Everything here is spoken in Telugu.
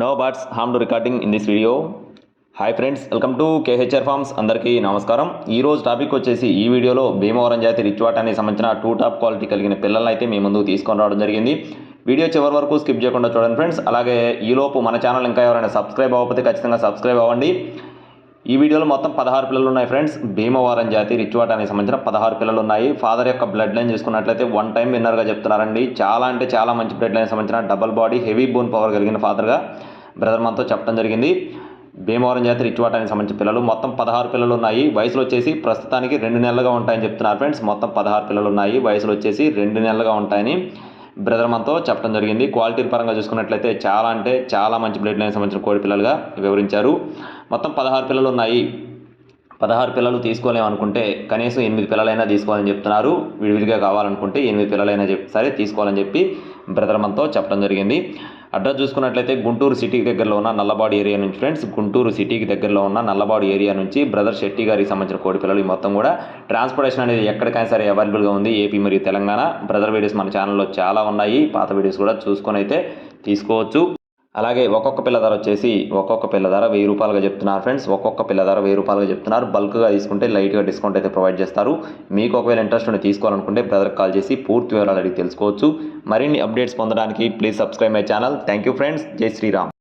No buts harm to recording in this video hi friends welcome to KHR farms అందరికీ నమస్కారం. ఈరోజు టాపిక్ వచ్చేసి ఈ వీడియోలో భీమవరం జాతి రిచ్వాటానికి సంబంధించిన టూ టాప్ క్వాలిటీ కలిగిన పిల్లలను అయితే మీ ముందు తీసుకొని రావడం జరిగింది. వీడియో చివరి వరకు స్కిప్ చేయకుండా చూడండి ఫ్రెండ్స్ అలాగే ఈలోపు మన ఛానల్ ఇంకా ఎవరైనా సబ్స్క్రైబ్ అవ్వకపోతే ఖచ్చితంగా సబ్స్క్రైబ్ అవ్వండి. ఈ వీడియోలో మొత్తం పదహారు పిల్లలు ఉన్నాయి ఫ్రెండ్స్. భీమవరం జాతి రిచ్వాటానికి సంబంధించిన పదహారు పిల్లలు ఉన్నాయి. ఫాదర్ యొక్క బ్లడ్ లైన్ చూసుకున్నట్లయితే వన్ టైం విన్నర్గా చెప్తున్నారండి. చాలా అంటే చాలా మంచి బ్లడ్ లైన్ సంబంధించిన double body heavy bone power కలిగిన ఫాదర్గా బ్రదర్ మనతో చెప్పడం జరిగింది. భీమవరం జాతి రిచ్వాటానికి సంబంధించిన పిల్లలు మొత్తం పదహారు పిల్లలు ఉన్నాయి. వయసులు వచ్చేసి ప్రస్తుతానికి రెండు నెలలుగా ఉంటాయని చెప్తున్నారు ఫ్రెండ్స్. మొత్తం పదహారు పిల్లలు ఉన్నాయి. వయసులో వచ్చేసి రెండు నెలలుగా ఉంటాయని బ్రదర్ మనతో చెప్పడం జరిగింది. క్వాలిటీ పరంగా చూసుకున్నట్లయితే చాలా అంటే చాలా మంచి బ్లడ్ లైన్ సంబంధించిన కోడి పిల్లలుగా వివరించారు. మొత్తం పదహారు పిల్లలు ఉన్నాయి. పదహారు పిల్లలు తీసుకోలేమనుకుంటే కనీసం ఎనిమిది పిల్లలైనా తీసుకోవాలని చెప్తున్నారు. విడివిడిగా కావాలనుకుంటే ఎనిమిది పిల్లలైనా చెప్ సరే తీసుకోవాలని చెప్పి బ్రదర్ మనతో చెప్పడం జరిగింది. అడ్రస్ చూసుకున్నట్లయితే గుంటూరు సిటీకి దగ్గరలో ఉన్న నల్లబాడు ఏరియా నుంచి ఫ్రెండ్స్ గుంటూరు సిటీకి దగ్గరలో ఉన్న నల్లబాడు ఏరియా నుంచి బ్రదర్ శెట్టి గారికి సంబంధించిన కోడి పిల్లలు ఈ మొత్తం కూడా ట్రాన్స్పోర్టేషన్ అనేది ఎక్కడికైనా సరే అవైలబుల్గా ఉంది ఏపీ మరియు తెలంగాణ. బ్రదర్ వీడియోస్ మన ఛానల్లో చాలా ఉన్నాయి. పాత వీడియోస్ కూడా చూసుకొని అయితే తీసుకోవచ్చు. అలాగే ఒక్కొక్క పిల్ల ధర వచ్చేసి ఒక్కొక్క పిల్ల ధర వెయ్యి రూపాయలుగా చెప్తున్నారు ఫ్రెండ్స్. ఒక్కొక్క పిల్ల ధర వెయ్యి రూపాయలుగా చెప్తున్నారు. బల్క్గా తీసుకుంటే లైట్గా డిస్కౌంట్ అయితే ప్రొవైడ్ చేస్తారు. మీకు ఒకవేళ ఇంట్రెస్ట్ ఉండి తీసుకోవాలనుకుంటే బ్రదర్కి కాల్ చేసి పూర్తి వివరాలు అడిగి తెలుసుకోవచ్చు. మరిన్ని అప్డేట్స్ పొందడానికి please subscribe my channel. Thank you friends. Jai Shriram.